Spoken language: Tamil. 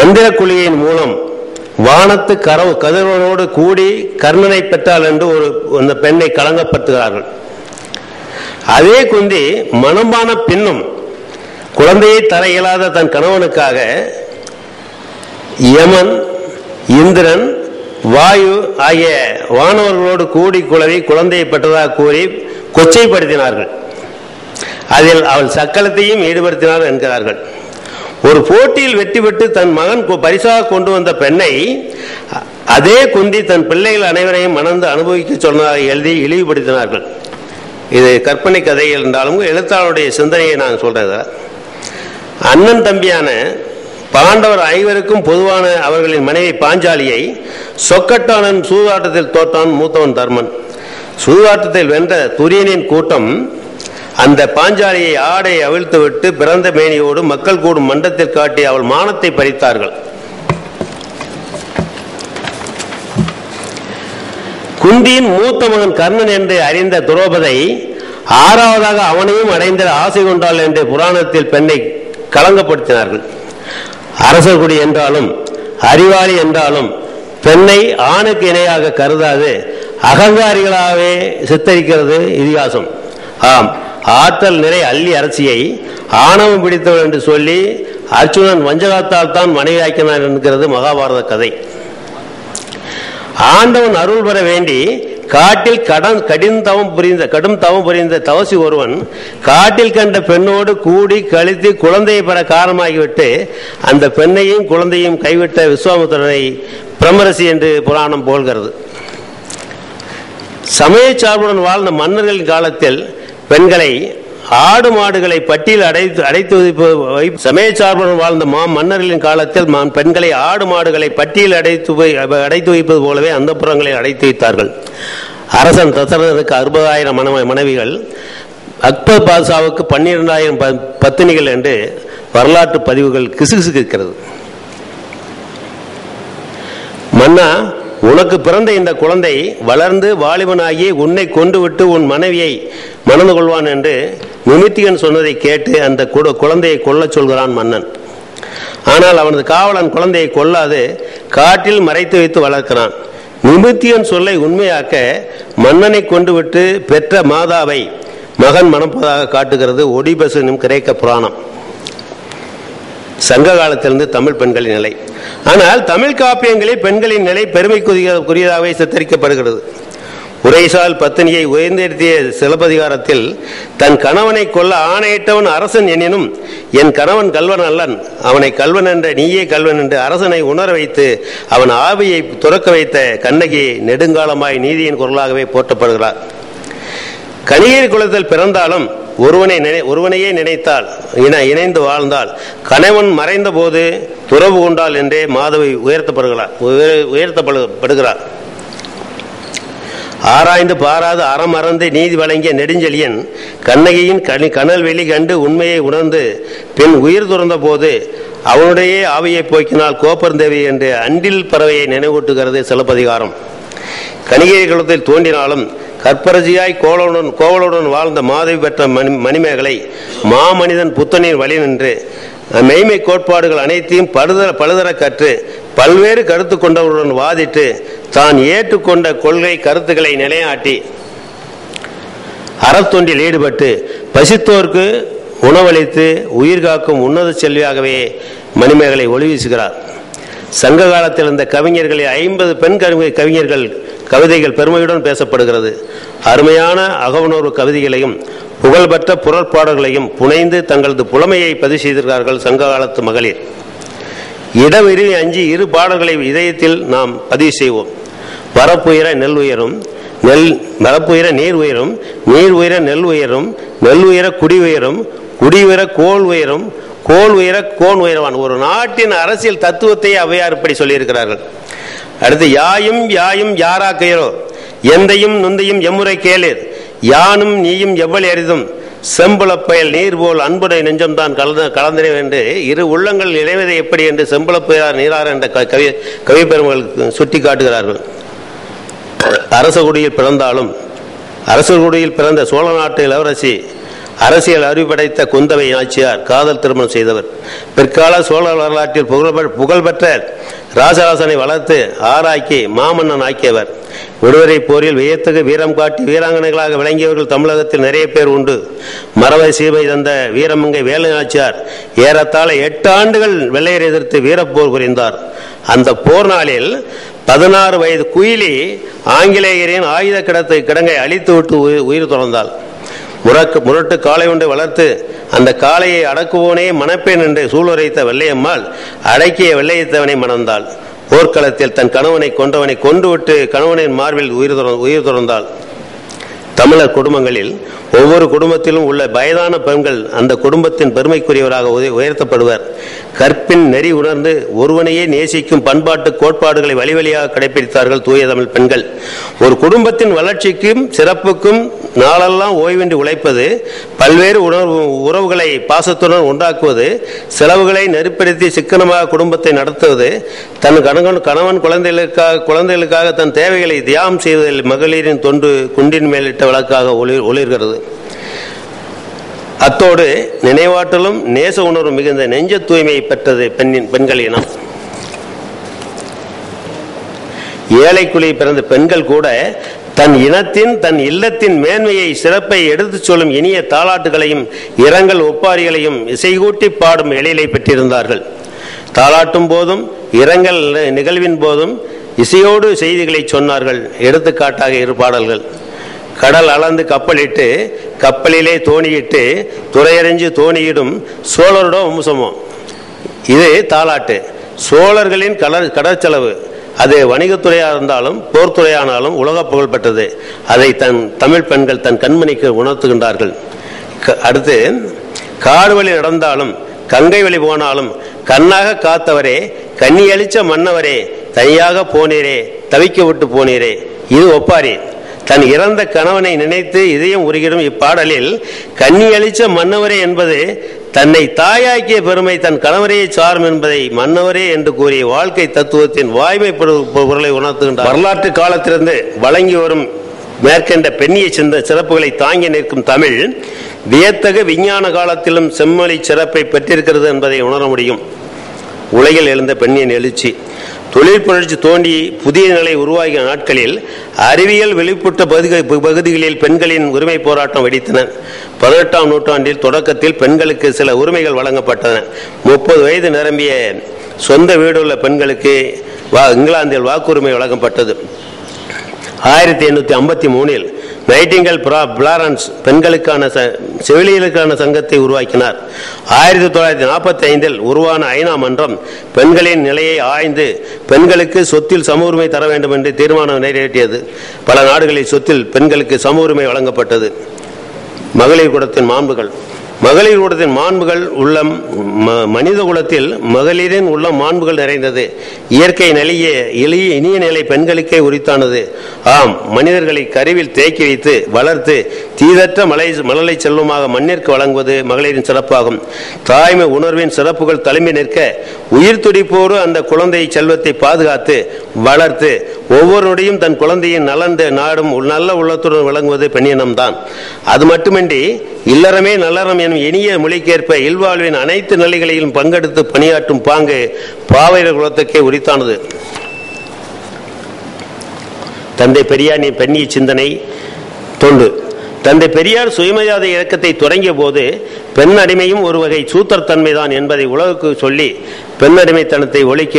மந்திர குழியின் மூலம் வானத்து கரவு கதிரவனோடு கூடி கர்ணனை பெற்றாள் என்று ஒரு அந்த பெண்ணை கலங்கப்படுத்துகிறார்கள். அதே குந்தி மனமான பின்னும் குழந்தையை தர இயலாத தன் கணவனுக்காக யமன் இந்திரன் வாயு ஆகிய வானவர்களோடு கூடி குழவி குழந்தையை பெற்றதாக கூறி கொச்சைப்படுத்தினார்கள். அதில் அவள் சக்கலத்தையும் ஈடுபடுத்தினார் என்கிறார்கள். ஒரு போட்டியில் வெற்றி பெற்று தன் மகன் பரிசாக கொண்டு வந்த பெண்ணை அதே குந்தி தன் பிள்ளைகள் அனைவரையும் மணந்து அனுபவிக்க சொன்னதாக எழுதி இழிவுபடுத்தினார்கள். இது கற்பனை கதைகள் என்றாலும் எழுத்தாளருடைய சிந்தனையை நான் சொல்றத அண்ணன் தம்பியான பாண்டவர் ஐவருக்கும் பொதுவான அவர்களின் மனைவி பாஞ்சாலியை சொக்கட்டானன் சூதாட்டத்தில் தோற்றான் மூத்தவன் தர்மன். சூதாட்டத்தில் வென்ற துரியனின் கூட்டம் அந்த பாஞ்சாலியை ஆடை அவிழ்த்துவிட்டு பிறந்த மேனியோடு மக்கள் கூடும் மண்டத்தில் காட்டி அவள் மானத்தை பறித்தார்கள். குந்தியின் மூத்த மகன் கர்ணன் என்று அறிந்த துரோபதை ஆறாவதாக அவனையும் அடைந்த ஆசை கொண்டாள் என்று புராணத்தில் பெண்ணை களங்கப்படுத்தினார்கள். அரசர்குடி என்றாலும் அறிவாளி என்றாலும் பெண்ணை ஆணுக்கு இணையாக கருதாது அகங்காரிகளாகவே சித்தரிக்கிறது இதிகாசம். ஆம். ஆற்றல் நிறை அள்ளி அரசியை ஆணவம் பிடித்தவள் என்று சொல்லி அர்ச்சுனன் வஞ்சகத்தால் தான் மனைவியாக்கினான் என்கிறது மகாபாரத கதை. ஆண்டவன் அருள் பெற வேண்டி காட்டில் கடன் கடின் தவம் புரிந்த கடும் தவம் புரிந்த தவசி ஒருவன் காட்டில் கண்ட பெண்ணோடு கூடி கழித்து குழந்தையை பெற காரணமாகிவிட்டு அந்த பெண்ணையும் குழந்தையும் கைவிட்ட விஸ்வாமித்திரனை பிரமரசி என்று புராணம் போல்கிறது. சமய சார்புடன் வாழ்ந்த மன்னர்களின் காலத்தில் பெண்களை ஆடு மாடுகளை பட்டியல் அடைத்து அடைத்து வைப்பு வை- சமய சார்புடன் வாழ்ந்த மா மன்னர்களின் காலத்தில் பெண்களை ஆடு மாடுகளை பட்டியல் அடைத்து அடைத்து வைப்பது போலவே அந்த புறங்களை அடைத்து வைத்தார்கள். அரசன் தசரதனுக்கு அறுபதாயிரம் மன மனைவிகள். அக்பர் பாதுஷாவுக்கு பன்னிரெண்டாயிரம் பத்தினிகள் என்று வரலாற்று பதிவுகள் கிசுகிசுக்கிறது. மன்னா உனக்கு பிறந்த இந்த குழந்தை வளர்ந்து வாலிபனாகி உன்னை கொண்டு விட்டு உன் மனைவியை மணந்து கொள்வான் என்று நிமித்திகன் சொன்னதை கேட்டு அந்த கு- குழந்தையை கொல்லச் சொல்கிறான் மன்னன். ஆனால் அவனது காவலன் குழந்தையை கொல்லாது காட்டில் மறைத்து வைத்து வளர்க்கிறான். நிமித்தியன் சொல்லை உண்மையாக்க மன்னனை கொண்டு விட்டு பெற்ற மாதாவை மகன் மணப்பதாக காட்டுகிறது ஒடிபசு கிரேக்க புராணம். சங்க காலத்திலிருந்து தமிழ் பெண்களின் நிலை. ஆனால் தமிழ் காப்பியங்களில் பெண்களின் நிலை பெருமைக்குரியதாகவே சித்தரிக்கப்படுகிறது. உரைசால் பத்தினியை உயர்ந்தெடுத்திய சிலப்பதிகாரத்தில் தன் கணவனை கொல்ல ஆணையிட்டவன் அரசன் எனினும் என் கணவன் கல்வன் அல்லன். அவனை கல்வன் என்ற நீயே கல்வன் என்று அரசனை உணர வைத்து அவன் ஆவியை துறக்க வைத்த கண்ணகி நெடுங்காலமாய் நீதியின் குரலாகவே போற்றப்படுகிறார். கணிகை குலத்தில் பிறந்தாலும் ஒருவனை நினை ஒருவனையே நினைத்தால் இன இணைந்து வாழ்ந்தால் கணவன் மறைந்த போது துறவு கொண்டாள் என்றே மாதவி உயர்த்தப்படுகிறார் உயர்- உயர்த்தப்படுகிறார். ஆராய்ந்து பாராது அறம் அறந்து நீதி வழங்கிய நெடுஞ்செழியன் கண்ணகியின் கனி கனல் வெளி கண்டு உண்மையை உணர்ந்து பின் உயிர் துறந்த போது அவனுடைய ஆவியை போக்கினால் கோப்பர்ந்தேவி என்று அண்டில் பறவையை நினைவூட்டுகிறது சிலப்பதிகாரம். கணிகை குலத்தில் தோன்றினாலும் கற்பரசியாய் கோவலுடன் கோவலுடன் வாழ்ந்த மாதவி பெற்ற மணி மணிமேகலை மாமனிதன் புத்தனின் வழி நின்று மெய்மை கோட்பாடுகள் அனைத்தையும் பழுதர பழுதர கற்று பல்வேறு கருத்து கொண்டவருடன் வாதிட்டு தான் ஏற்றுக்கொண்ட கொள்கை கருத்துக்களை நிலையாட்டி அறத்தொண்டில் ஈடுபட்டு பசித்தோர்க்கு உணவளித்து உயிர் காக்கும் உன்னத செல்வியாகவே மணிமேகலை ஒளி வீசுகிறார். சங்க காலத்தில் இருந்த கவிஞர்களில் ஐம்பது பெண் கவிஞர்கள் கவிதைகள் பெருமையுடன் பேசப்படுகிறது. அருமையான அகவுணர்வு கவிதைகளையும் புகழ்பெற்ற புறற்பாடல்களையும் புனைந்து தங்களது புலமையை பதிவு செய்திருக்கிறார்கள் சங்க காலத்து மகளிர். இடவிரி அஞ்சு இரு பாடல்களை இதயத்தில் நாம் பதிவு செய்வோம். வரப்புயர நெல் உயரும் நெல் வரப்புயர நீர் உயரும் நீர் உயர நெல் உயரும் நெல் உயர குடி உயரும் குடி உயர கோல் உயரும் கோல் உயர கோன் உயரவான். ஒரு நாட்டின் அரசியல் தத்துவத்தை அவையார் இப்படி சொல்லியிருக்கிறார்கள். அடுத்து யாயும் யாயும் யாராக்கையரோ எந்தையும் நுந்தையும் எம்முறை கேளீர். யானும் நீயும் எவ்வளவு எரிதும் செம்புலப்பயல் நீர் போல் அன்புடை நெஞ்சம்தான் கலந்த கலந்திட என்று இரு உள்ளங்கள் இணைவதை எப்படி என்று செம்புலப் பெயர் நீரார் என்ற க- கவி கவி பெருமகள் சுட்டி காட்டுகிறார்கள். அரசகுடியில் பிறந்தாலும் அரசகுடியில் பிறந்த சோழ நாட்டு இளவரசி அரசியல் அறிவுபடைத்த குந்தவை நாச்சியார் காதல் திருமணம் செய்தவர். பிற்கால சோழ வரலாற்றில் புகழ்பெ- புகழ்பெற்ற ராசராசனை வளர்த்து ஆராய்க்கி மாமன்னன் ஆக்கியவர். விடுதலை போரில் வியத்தகு வீரம் காட்டி வீராங்கனைகளாக விளங்கியவர்கள் தமிழகத்தில் நிறைய பேர் உண்டு. மரவை சீமை தந்த வீரமங்கை வேலை நாச்சியார் ஏறத்தாழ எட்டு ஆண்டுகள் வெள்ளையர் எதிர்த்து வீரப்போர் புரிந்தார். அந்த போர் நாளில் பதினாறு வயது குயிலி ஆங்கிலேயரின் ஆயுத கிடத்தை கிடங்கை அழித்து விட்டு உயிர் உயிர் துறந்தாள். முரக்கு முரட்டு காளை ஒன்றை வளர்த்து அந்த காளையை அடக்குவோனே மணப்பேன் என்று சூளுரைத்த வெள்ளையம்மாள் அடக்கிய வெள்ளையத்தவனை மணந்தாள். போர்க்களத்தில் தன் கணவனை கொண்டவனை கொண்டுவிட்டு கணவனின் மார்பில் உயிர் உயிர் துறந்தாள். தமிழர் குடும்பங்களில் ஒவ்வொரு குடும்பத்திலும் உள்ள வயதான பெண்கள் அந்த குடும்பத்தின் பெருமைக்குரியவராக உயர்த்தப்படுவர். கற்பின் நெறி உணர்ந்து ஒருவனையே நேசிக்கும் பண்பாட்டு கோட்பாடுகளை வழி வழியாக கடைபிடித்தார்கள் தூய தமிழ் பெண்கள். ஒரு குடும்பத்தின் வளர்ச்சிக்கும் சிறப்புக்கும் நாளெல்லாம் ஓய்வின்றி உழைப்பது பல்வேறு உணர்வு உறவுகளை பாசத்துடன் உண்டாக்குவது செலவுகளை நெருப்படுத்தி சிக்கனமாக குடும்பத்தை நடத்துவது தன் கணவன் கணவன் குழந்தைகளுக்காக குழந்தைகளுக்காக தன் தேவைகளை தியாகம் செய்வதில் மகளிரின் தொண்டு குண்டின் மேலிட்ட விளக்காக ஒளி ஒளிர்கிறது. அத்தோடு நினைவாற்றலும் நேச உணர்வும் மிகுந்த நெஞ்ச தூய்மையை பெற்றது பெண்ணின் பெண்கள் இனம். ஏழைக்குழி பிறந்த பெண்கள் கூட தன் இனத்தின் தன் இல்லத்தின் மேன்மையை சிறப்பை எடுத்துச் சொல்லும் இனிய தாளாட்டுகளையும் இரங்கல் ஒப்பாரிகளையும் இசைகூட்டி பாடும் எழிலை பெற்றிருந்தார்கள். தாளாட்டும் போதும் இரங்கல் நிகழ்வின் போதும் இசையோடு செய்திகளை சொன்னார்கள் எடுத்துக்காட்டாக இரு பாடல்கள். கடல் அளந்து கப்பலிட்டு கப்பலிலே தோணியிட்டு துறையறிஞ்சு தோணியிடும் சோழரோட வம்சமும். இது தாலாட்டு. சோழர்களின் கடற் கடற்செலவு. அது வணிகத்துறையாக இருந்தாலும் போர்த்துறையானாலும் உலக புகழ் பெற்றது அதை தன் தமிழ் பெண்கள் தன் கண்மணிக்கு உணர்த்துகின்றார்கள். க- அடுத்து காடு வழி நடந்தாலும் கங்கை வழி போனாலும் கண்ணாக காத்தவரே கண்ணி அளிச்ச மன்னவரே தனியாக போனீரே தவிக்க விட்டு போனீரே. இது ஒப்பாரி. தன் இறந்த கணவனை நினைத்து இதயம் உருகிடும் இப்பாடலில் கண்ணி அளிச்ச மன்னவரே என்பது தன்னை தாயாக்கிய பெருமை தன் கணவரையே சாரும் என்பதை மன்னவரே என்று கூறிய வாழ்க்கை தத்துவத்தின் வாய்மை பொருளை உணர்த்துகின்றார். வரலாற்று காலத்திலிருந்து வழங்கி வரும் மேற்கண்ட பெண்ணிய சிந்த சிறப்புகளை தாங்கி நிற்கும் தமிழ் வியத்தக விஞ்ஞான காலத்திலும் செம்மொழி சிறப்பை பெற்றிருக்கிறது என்பதை உணர முடியும். உலகில் எழுந்த பெண்ணின் எழுச்சி தொழில் புணர்ச்சி தோண்டி புதிய நிலை உருவாகிய நாட்களில் அறிவியல் வெளிப்பட்ட பகுதிகளில் பெண்களின் உரிமை போராட்டம் வெடித்தன. பதினெட்டாம் நூற்றாண்டில் தொடக்கத்தில் பெண்களுக்கு சில உரிமைகள் வழங்கப்பட்டன. முப்பது வயது நிரம்பிய சொந்த வீடுள்ள பெண்களுக்கு வா- இங்கிலாந்தில் வாக்குரிமை வழங்கப்பட்டது. ஆயிரத்தி எண்ணூற்றி ஐம்பத்தி மூணில் நைட்டிங்கல் பிளாரன்ஸ் பெண்களுக்கான ச- செவிலியர்களுக்கான சங்கத்தை உருவாக்கினார். ஆயிரத்தி தொள்ளாயிரத்தி நாற்பத்தி ஐந்தில் உருவான ஐநா மன்றம் பெண்களின் நிலையை ஆய்ந்து பெண்களுக்கு சொத்தில் சம உரிமை தர வேண்டும் என்று தீர்மானம் நிறைவேற்றியது. பல நாடுகளில் சொத்தில் பெண்களுக்கு சம உரிமை வழங்கப்பட்டது. மகளிர் கூடத்தின் மாண்புகள். மகளிர் குலத்தின் மாண்புகள் உள்ள மனித குலத்தில் மகளிரின் உள்ள மாண்புகள் நிறைந்தது. இயற்கை நிலைய எளிய இனிய நிலை பெண்களுக்கே உரித்தானது. ஆம் மனிதர்களை கருவில் தேக்கி வைத்து வளர்த்து தீதற்ற மலை மலலை செல்வமாக மண்ணிற்கு வழங்குவது மகளிரின் சிறப்பாகும். தாய்மை உணர்வின் சிறப்புகள் தலைமை நிற்க உயிர் துடிப்போடு அந்த குழந்தை செல்வத்தை பாதுகாத்து வளர்த்து ஒவ்வொருடையும் தன் குழந்தையின் நலந்து நாடும் நல்ல உள்ளத்துடன் விளங்குவது பெண்ணினம்தான். அது மட்டுமின்றி இல்லறமே நல்லறம் எனும் இனிய மொழிக்கேற்ப இல்வாழ்வின் அனைத்து நிலைகளிலும் பங்கெடுத்து பணியாற்றும் பாங்கு பாவையர் குலத்துக்கே உரித்தானது. தந்தை பெரியாரின் பெண்ணிய சிந்தனை தொண்டு. தந்தை பெரியார் சுயமரியாதை இயக்கத்தை தொடங்கிய போது பெண் அடிமையும் ஒரு வகை சூத்திரத்தன்மைதான் என்பதை உலகுக்கு சொல்லி பெண் அடிமைத்தனத்தை ஒழிக்க